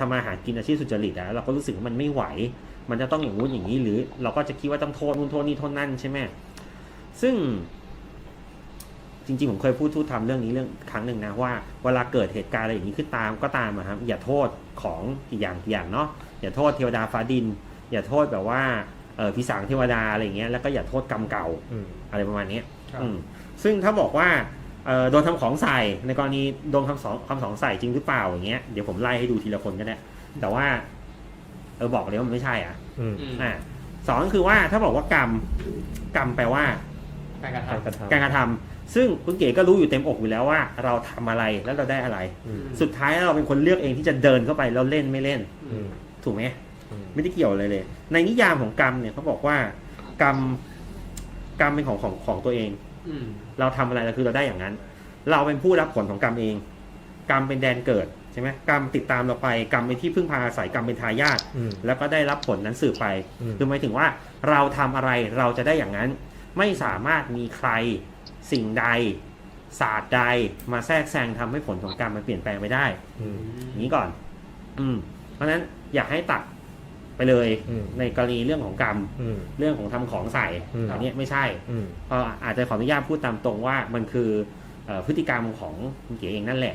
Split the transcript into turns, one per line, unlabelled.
ทำมาหากินอาชีพสุจริตอะเราก็รู้สึกว่ามันไม่ไหว มันจะต้องอย่างงู้นอย่างนี้ หรือ เราก็จะคิดว่าต้องโทษนู่นโทษนี่โทษนั่นใช่ไหมซึ่ง จริงๆผมเคยพูดทูตทำเรื่องนี้เรื่องครั้งหนึ่งนะว่าเวลาเกิดเหตุการณ์อะไรอย่างนี้ขึ้นตามก็ตามอะครับอย่าโทษของอีกอย่างอีกอย่างเนาะอย่าโทษเทวดาฟ้าดิน อย่าโทษแบบว่าเออพิสางเทวดาอะไรอย่างเงี้ยแล้วก็อย่าโทษกรรมเก่า
อืม
อะไรประมาณเนี้ย
ครับ
อืมซึ่งถ้าบอกว่าเอ่อ โดนทำของใส่ในกรณีโดนคำสองคำสองใส่จริงหรือเปล่าอย่างเงี้ยเดี๋ยวผมไล่ให้ดูทีละคนก็ได้แต่ว่า เออบอกเลยว่ามันไม่ใช่อะ
อืม
อืม
อ่าสองก็คือว่าถ้าบอกว่ากรรมกรรมแปลว่า
การกระท
การกระทำ
การกระทำซึ่งคุณเก๋ก็รู้อยู่เต็มอกอยู่แล้วว่า เราทำอะไรแล้วเราได้อะไร
อืม
สุดท้ายเราเป็นคนเลือกเองที่จะเดินเข้าไปแล้วเล่นไม่เล่นำ
อืม
ถูกไหม
อืม
ไม่ได้เกี่ยวอะไรเลย ในนิยามของกรรมเนี่ยเขาบอกว่ากรรมกรรมเป็นของของของตัวเอง
อืม
เราทำอะไรเราคือเราได้อย่างนั้น เราเป็นผู้รับผลของกรรมเอง กรรมเป็นแดนเกิดใช่ไหมกรรมติดตามเราไปกรรมเป็นที่พึ่งพาอาศัยกรรมเป็นทายาท
อืม
แล้วก็ได้รับผลนั้นสืบไป
อืม
คือหมายถึงว่าเราทำอะไรเราจะได้อย่างนั้น ไม่สามารถมีใครสิ่งใดศาสตร์ใดมาแทรกแซงทำให้ผลของกรรมมันเปลี่ยนแปลงไปได้
อืม
อย่างนี้ก่อน อืม เพราะฉะนั้นอยากให้ตัด ไปเลย
อืม
ในกรณีเรื่องของกรรม
อืม
เรื่องของทำของใส่
อืม
อันเนี้ยไม่ใช่
อืม
ก็อาจจะขออนุญาตพูดตามตรงว่ามันคือเอ่อพฤติกรรมของคุณเก๋เองนั่นแหละ